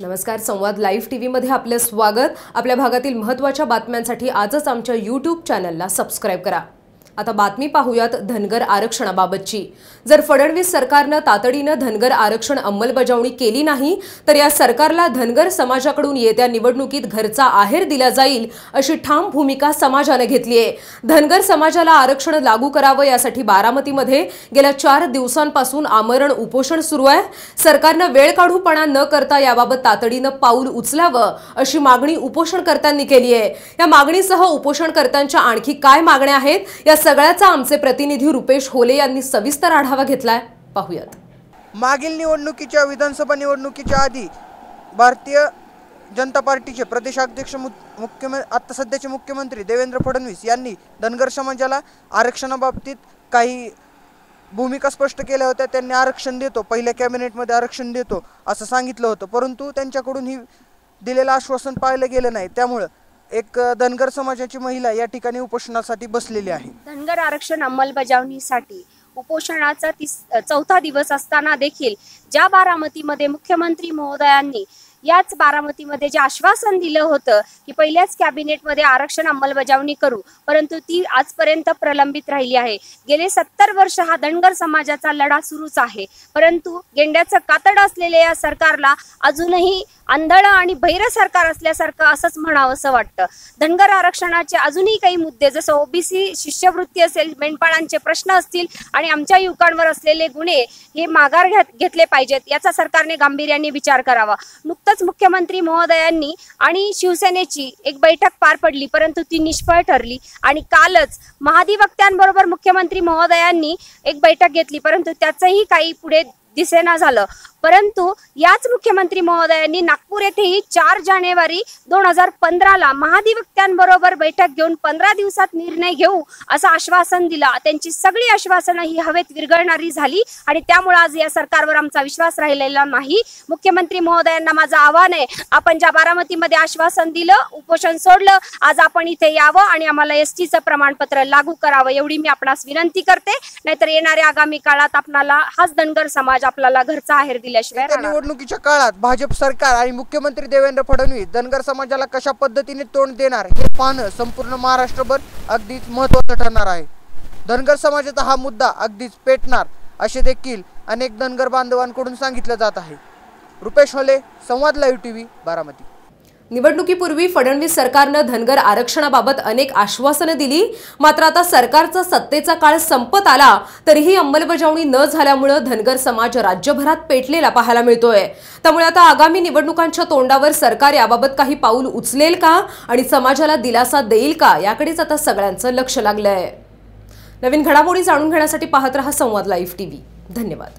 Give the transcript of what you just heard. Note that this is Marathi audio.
नमस्कार संवाद लाईव्ह टी व्हीमध्ये आपलं स्वागत. आपल्या भागातील महत्त्वाच्या बातम्यांसाठी आजच आमच्या यूट्यूब चॅनलला सबस्क्राईब करा. आता बातमी पाहूयात धनगर आरक्षणाबाबतची. जर फडणवीस सरकारनं तातडीनं धनगर आरक्षण अंमलबजावणी केली नाही तर या सरकारला धनगर समाजाकडून येत्या निवडणुकीत घरचा आहेर दिला जाईल अशी ठाम भूमिका समाजाने घेतली आहे. धनगर समाजाला आरक्षण लागू करावं यासाठी बारामतीमध्ये गेल्या चार दिवसांपासून आमरण उपोषण सुरू आहे. सरकारनं वेळ काढूपणा न करता याबाबत तातडीनं पाऊल उचलावं अशी मागणी उपोषणकर्त्यांनी केली आहे. या मागणीसह उपोषणकर्त्यांच्या आणखी काय मागण्या आहेत या सगळ्याचा आमचे प्रतिनिधी रुपेश होले यांनी सविस्तर आढावा घेतलाय. पाहूयात. मागील निवडणुकीच्या विधानसभा निवडणुकीच्या आधी भारतीय जनता पार्टीचे प्रदेशाध्यक्ष मुख्यमंत्री आता सध्याचे मुख्यमंत्री देवेंद्र फडणवीस यांनी धनगर समाजाला आरक्षणाबाबतीत काही भूमिका स्पष्ट केल्या होत्या. त्यांनी आरक्षण देतो पहिल्या कॅबिनेटमध्ये आरक्षण देतो असं सांगितलं होतं. परंतु त्यांच्याकडून ही दिलेलं आश्वासन पाळलं गेलं नाही. त्यामुळं एक धनगर समाजाची महिला या ठिकाणी उपोषणासाठी बसलेली आहे. धनगर आरक्षण अंमलबजावणीसाठी उपोषणाचा तीस चौथा दिवस असताना देखील ज्या बारामतीमध्ये मुख्यमंत्री महोदयांनी याच बारामतीमध्ये जे आश्वासन दिलं होतं की पहिल्याच कॅबिनेटमध्ये आरक्षण अंमलबजावणी करू परंतु ती आजपर्यंत प्रलंबित राहिली आहे. गेले सत्तर वर्ष हा धनगर समाजाचा लढा सुरूच आहे. परंतु गेंड्याचं कातड असलेल्या या सरकारला अजूनही आंधळ आणि भैर सरकार असल्यासारखं असंच म्हणावं असं वाटतं. धनगर आरक्षणाचे अजूनही काही मुद्दे जसं ओबीसी शिष्यवृत्ती असेल मेंढपाळांचे प्रश्न असतील आणि आमच्या युवकांवर असलेले गुन्हे हे माघार घेतले पाहिजेत याचा सरकारने गांभीर्याने विचार करावा. नुकतंच मुख्यमंत्री महोदयांनी आणि शिवसेनेची एक बैठक पार पडली परंतु ती निष्फळ ठरली आणि कालच महाधिवक्त्यांबरोबर मुख्यमंत्री महोदयांनी एक बैठक घेतली परंतु त्याचंही काही पुढे दिसेना झालं. परंतु याच मुख्यमंत्री महोदयांनी नागपूर येथेही चार जानेवारी दोन हजार पंधराला महाधिवक्त्यांबरोबर बैठक घेऊन पंधरा दिवसात निर्णय घेऊ असं आश्वासन दिलं. त्यांची सगळी आश्वासनं ही हवेत विरघळणारी झाली आणि त्यामुळे आज या सरकारवर आमचा विश्वास राहिलेला नाही. मुख्यमंत्री महोदयांना माझं आव्हान आहे आपण ज्या बारामतीमध्ये आश्वासन दिलं उपोषण सोडलं आज आपण इथे यावं आणि आम्हाला एस टीचं प्रमाणपत्र लागू करावं एवढी मी आपणास विनंती करते. नाहीतर येणाऱ्या आगामी काळात आपणाला हाच धनगर समाज आपल्याला घरचा आहेर दिल्याशिवाय निवडणुकीच्या काळात भाजप सरकार आणि मुख्यमंत्री देवेंद्र फडणवीस धनगर समाजाला कशा पद्धतीने तोंड देणार हे पाहणं संपूर्ण महाराष्ट्रभर अगदीच महत्वाचं ठरणार आहे. धनगर समाजाचा हा मुद्दा अगदीच पेटणार असे देखील अनेक धनगर बांधवांकडून सांगितलं जात आहे. रुपेश होले संवाद लाईव्ह टीव्ही बारामती. निवडणुकीपूर्वी फडणवीस सरकारनं धनगर आरक्षणाबाबत अनेक आश्वासनं दिली. मात्र आता सरकारचा सत्तेचा काळ संपत आला तरीही अंमलबजावणी न झाल्यामुळं धनगर समाज राज्यभरात पेटलेला पाहायला मिळतोय. त्यामुळे आता आगामी निवडणुकांच्या तोंडावर सरकार याबाबत काही पाऊल उचलेल का आणि समाजाला दिलासा देईल का याकडेच आता सगळ्यांचं लक्ष लागलंय. नवीन घडामोडी जाणून घेण्यासाठी पाहत रहा संवाद लाईव्ह टीव्ही. धन्यवाद.